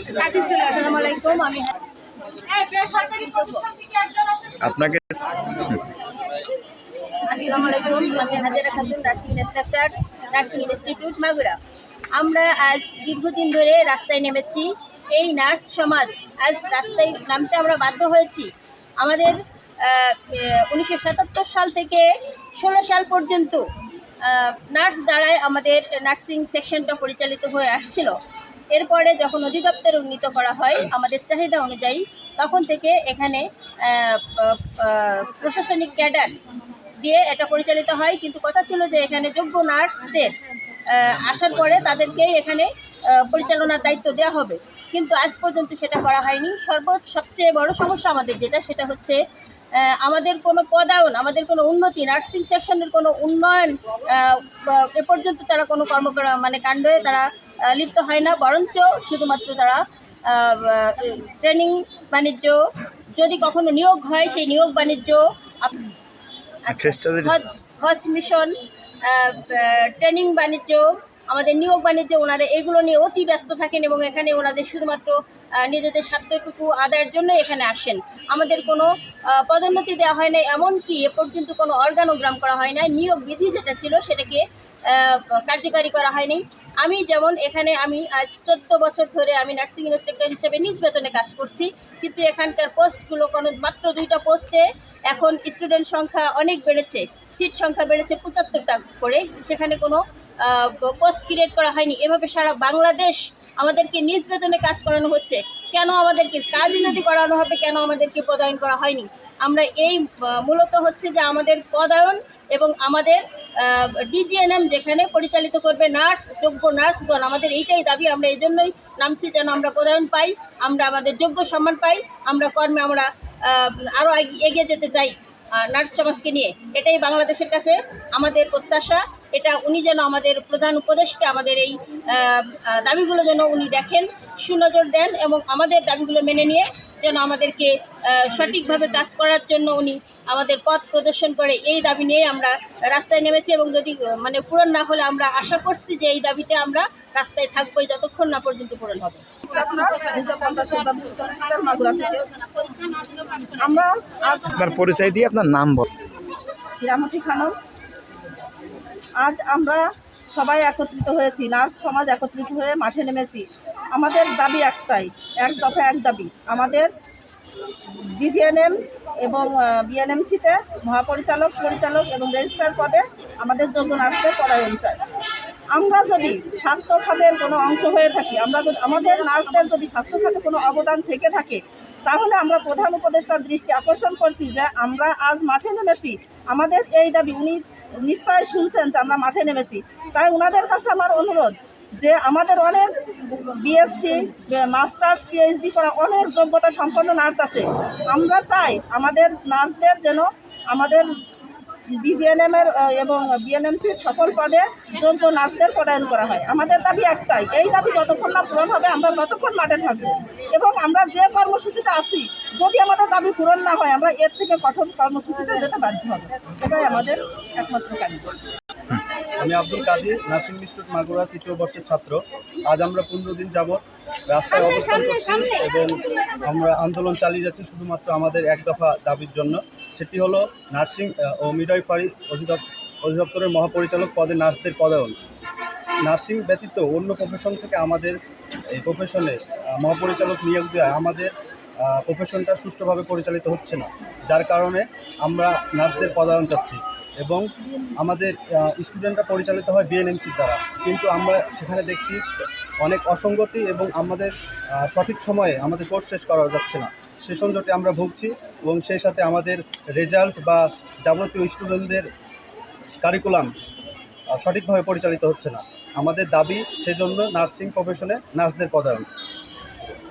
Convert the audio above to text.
আসসালামু আলাইকুম আমি আপনাকে আসসালামু আলাইকুম আমি Hazara Khatun nursing instructor nursing institute Magura. আমরা আজ দীর্ঘদিন ধরে রাস্তায় নেমেছি। এই নার্স সমাজ আজ রাস্তায় নামতে আমরা বাধ্য হয়েছি। আমাদের উনিশশো সাতাত্তর সাল থেকে ষোলো সাল পর্যন্ত নার্স দ্বারাই আমাদের নার্সিং সেকশনটা পরিচালিত হয়ে আসছিল। এরপরে যখন অধিদপ্তর উন্নীত করা হয় আমাদের চাহিদা অনুযায়ী, তখন থেকে এখানে প্রশাসনিক ক্যাডার দিয়ে এটা পরিচালিত হয়। কিন্তু কথা ছিল যে এখানে যোগ্য নার্সদের আসার পরে তাদেরকেই এখানে পরিচালনার দায়িত্ব দেওয়া হবে। কিন্তু আজ পর্যন্ত সেটা করা হয়নি। সর্ব সবচেয়ে বড় সমস্যা আমাদের যেটা, সেটা হচ্ছে আমাদের কোনো পদায়ন, আমাদের কোনো উন্নতি, নার্সিং সেকশনের কোনো উন্নয়ন এ পর্যন্ত তারা কোনো কর্মকরা মানে কাণ্ডে তারা লিপ্ত হয় না বরঞ্চ শুধুমাত্র তারা ট্রেনিং বাণিজ্য যদি কখনো নিয়োগ হয় সেই নিয়োগ বাণিজ্য হজ হজ মিশন ট্রেনিং বাণিজ্য আমাদের নিয়োগ বাণিজ্য ওনারা এগুলো নিয়ে অতি ব্যস্ত থাকেন এবং এখানে ওনাদের শুধুমাত্র নিজেদের স্বার্থটুকু আদায়ের জন্য এখানে আসেন। আমাদের কোনো পদোন্নতি দেওয়া হয় না এমনকি এ পর্যন্ত কোনো অর্গানোগ্রাম করা হয় না নিয়োগ বিধি যেটা ছিল সেটাকে কার্যকারী করা হয়নি। আমি যেমন এখানে আমি আজ চোদ্দ বছর ধরে আমি নার্সিং ইন্সট্রাক্টর হিসেবে নিজ বেতনে কাজ করছি, কিন্তু এখানকার পোস্টগুলো কোনো মাত্র দুইটা পোস্টে এখন স্টুডেন্ট সংখ্যা অনেক বেড়েছে, সিট সংখ্যা বেড়েছে পঁচাত্তরটা করে। সেখানে কোনো পোস্ট ক্রিয়েট করা হয়নি। এভাবে সারা বাংলাদেশ আমাদেরকে নিজ বেতনে কাজ করানো হচ্ছে। কেন আমাদেরকে কাজই যদি করানো হবে, কেন আমাদেরকে পদায়ন করা হয়নি? আমরা এই মূলত হচ্ছে যে আমাদের পদায়ন এবং আমাদের ডিজিএনএম যেখানে পরিচালিত করবে নার্স, যোগ্য নার্সগণ আমাদের এইটাই দাবি। আমরা এই জন্যই নামছি যেন আমরা পদায়ন পাই, আমরা আমাদের যোগ্য সম্মান পাই, আমরা কর্মে আমরা আরও এগিয়ে যেতে চাই নার্স সমাজকে নিয়ে। এটাই বাংলাদেশের কাছে আমাদের প্রত্যাশা। এটা উনি যেন আমাদের প্রধান উপদেষ্টা আমাদের এই দাবিগুলো যেন উনি দেখেন সুনজর দেন এবং আমাদের দাবিগুলো মেনে নিয়ে যেন আমাদেরকে সঠিকভাবে কাজ করার জন্য উনি আমাদের পথ প্রদর্শন করে। এই দাবি নিয়ে আমরা রাস্তায় নেমেছি এবং যদি মানে পূরণ না হলে আমরা আশা করছি যে এই দাবিতে আমরা রাস্তায় থাকবোই যতক্ষণ না পর্যন্ত পূরণ হবে। আমরা আপনার পরিচয় দিয়ে আপনার নাম বল। হীরামতি খানম। আজ আমরা সবাই একত্রিত হয়েছি, নার্স সমাজ একত্রিত হয়ে মাঠে নেমেছি। আমাদের দাবি একটাই, এক দফা এক দাবি। আমাদের ডিজিএনএম এবং বিএনএমসিতে মহাপরিচালক, পরিচালক এবং রেজিস্ট্রার পদে আমাদের যোগ্য নার্সদের পদায়ন চাই। আমরা যদি স্বাস্থ্য খাতের কোনো অংশ হয়ে থাকি, আমরা যদি, আমাদের নার্সদের যদি স্বাস্থ্য খাতে কোনো অবদান থেকে থাকে, তাহলে আমরা প্রধান উপদেষ্টার দৃষ্টি আকর্ষণ করছি যে আমরা আজ মাঠে নেমেছি। আমাদের এই দাবি, উনি নিশ্চয় শুনছেন যে আমরা মাঠে নেমেছি। তাই ওনাদের কাছে আমার অনুরোধ যে আমাদের অনেক বিএসসি মাস্টার্স পিএইচডি করা অনেক যোগ্যতা সম্পন্ন নার্স আছে। আমরা চাই আমাদের নার্সদের যেন আমাদের বিজিএনএম এর এবং বিএনএমসির সকল পদে যোগ্য নার্সদের পদায়ন করা হয়। আমাদের দাবি একটাই, এই দাবি যতক্ষণ না পূরণ হবে, আমরা ততক্ষণ মাঠে থাকব। এবং আমরা যে কর্মসূচিতে আসি যদি আমাদের দাবি পূরণ না হয়, আমরা এর থেকে কঠোর কর্মসূচিতে যেতে বাধ্য হবে। এটাই আমাদের একমাত্র কাজ আমি আব্দুল কাদির নার্সিং ইনস্টিটিউট মাগুরা তৃতীয় বর্ষের ছাত্র। আজ আমরা পনেরো দিন যাবৎ রাস্তায় অবস্থান করছি এবং আমরা আন্দোলন চালিয়ে যাচ্ছি শুধুমাত্র আমাদের এক দফা দাবির জন্য। সেটি হলো নার্সিং ও মিডওয়াইফারি অধিদপ- অধিদপ্তরের মহাপরিচালক পদে নার্সদের পদায়ন। নার্সিং ব্যতীত অন্য প্রফেশন থেকে আমাদের এই প্রফেশনে মহাপরিচালক নিয়োগ দেওয়া আমাদের প্রফেশনটা সুষ্ঠুভাবে পরিচালিত হচ্ছে না। যার কারণে আমরা নার্সদের পদায়ন চাচ্ছি। এবং আমাদের স্টুডেন্টরা পরিচালিত হয় বিএনএমসির দ্বারা। কিন্তু আমরা সেখানে দেখছি অনেক অসঙ্গতি এবং আমাদের সঠিক সময়ে আমাদের কোর্স শেষ করা যাচ্ছে না। সে সংযোগে আমরা ভুগছি এবং সেই সাথে আমাদের রেজাল্ট বা যাবতীয় স্টুডেন্টদের কারিকুলাম সঠিকভাবে পরিচালিত হচ্ছে না। আমাদের দাবি সেজন্য নার্সিং প্রফেশনে নার্সদের পদায়ন।